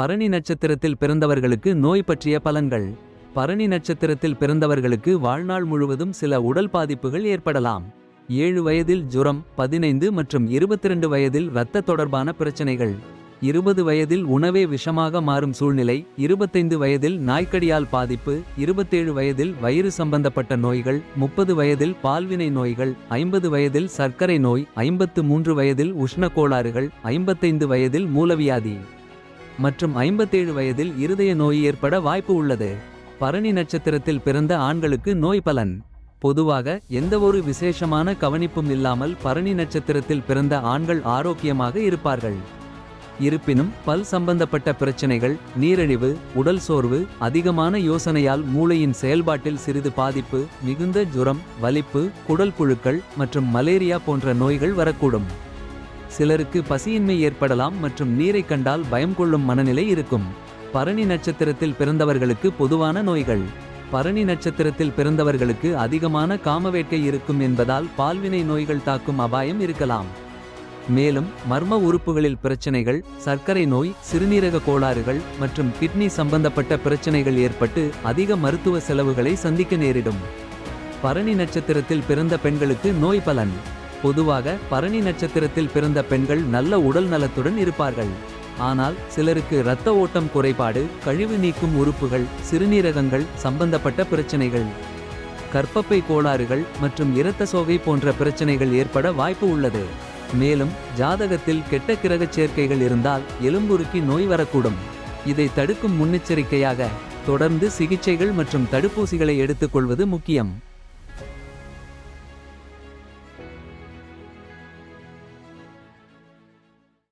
பரணி நட்சத்திரத்தில் பிறந்தவர்களுக்கு நோய் பற்றிய பலன்கள். பரணி நட்சத்திரத்தில் பிறந்தவர்களுக்கு வாழ்நாள் முழுவதும் சில உடல் பாதிப்புகள் ஏற்படலாம். ஏழு வயதில் ஜுரம் பதினைந்து மற்றும் 22 வயதில் இரத்த தொடர்பான பிரச்சனைகள். இருபது வயதில் உணவே விஷமாக மாறும் சூழ்நிலை இருபத்தைந்து வயதில் நாய்க்கடியால் பாதிப்பு இருபத்தேழு வயதில் வயிறு சம்பந்தப்பட்ட நோய்கள் முப்பது வயதில் பால்வினை நோய்கள் ஐம்பது வயதில் சர்க்கரை நோய் ஐம்பத்து மூன்று வயதில் உஷ்ண கோளாறுகள் ஐம்பத்தைந்து வயதில் மூலவியாதி. மற்றும் ஐம்பத்தேழு வயதில் இருதய நோய் ஏற்பட வாய்ப்பு உள்ளது. பரணி நட்சத்திரத்தில் பிறந்த ஆண்களுக்கு நோய் பலன். பொதுவாக எந்தவொரு விசேஷமான கவனிப்பும் இல்லாமல் பரணி நட்சத்திரத்தில் பிறந்த ஆண்கள் ஆரோக்கியமாக இருப்பார்கள். இருப்பினும் பல் சம்பந்தப்பட்ட பிரச்சனைகள் நீரிழிவு உடல் சோர்வு அதிகமான யோசனையால் மூளையின் செயல்பாட்டில் சிறிது பாதிப்பு மிகுந்த ஜுரம் வலிப்பு குடல் புழுக்கள் மற்றும் மலேரியா போன்ற நோய்கள் வரக்கூடும். சிலருக்கு பசியின்மை ஏற்படலாம் மற்றும் நீரை கண்டால் பயம் கொள்ளும் மனநிலை இருக்கும். பரணி நட்சத்திரத்தில் பிறந்தவர்களுக்கு பொதுவான நோய்கள். பரணி நட்சத்திரத்தில் பிறந்தவர்களுக்கு அதிகமான காமவேட்கை இருக்கும் என்பதால் பால்வினை நோய்கள் தாக்கும் அபாயம் இருக்கலாம். மேலும் மர்ம உறுப்புகளில் பிரச்சனைகள் சர்க்கரை நோய் சிறுநீரக கோளாறுகள் மற்றும் கிட்னி சம்பந்தப்பட்ட பிரச்சனைகள் ஏற்பட்டு அதிக மருத்துவ செலவுகளை சந்திக்க நேரிடும். பரணி நட்சத்திரத்தில் பிறந்த பெண்களுக்கு நோய் பலன். பொதுவாக பரணி நட்சத்திரத்தில் பிறந்த பெண்கள் நல்ல உடல் நலத்துடன் இருப்பார்கள். ஆனால் சிலருக்கு இரத்த ஓட்டம் குறைபாடு கழிவு நீக்கும் உறுப்புகள் சிறுநீரகங்கள் சம்பந்தப்பட்ட பிரச்சனைகள். கற்பப்பை கோளாறுகள் மற்றும் இரத்த சோகை போன்ற பிரச்சனைகள் ஏற்பட வாய்ப்பு உள்ளது. மேலும் ஜாதகத்தில் கெட்ட கிரகச் சேர்க்கைகள் இருந்தால் எலும்புருக்கி நோய் வரக்கூடும். இதை தடுக்கும் முன்னெச்சரிக்கையாக தொடர்ந்து சிகிச்சைகள் மற்றும் தடுப்பூசிகளை எடுத்துக்கொள்வது முக்கியம்.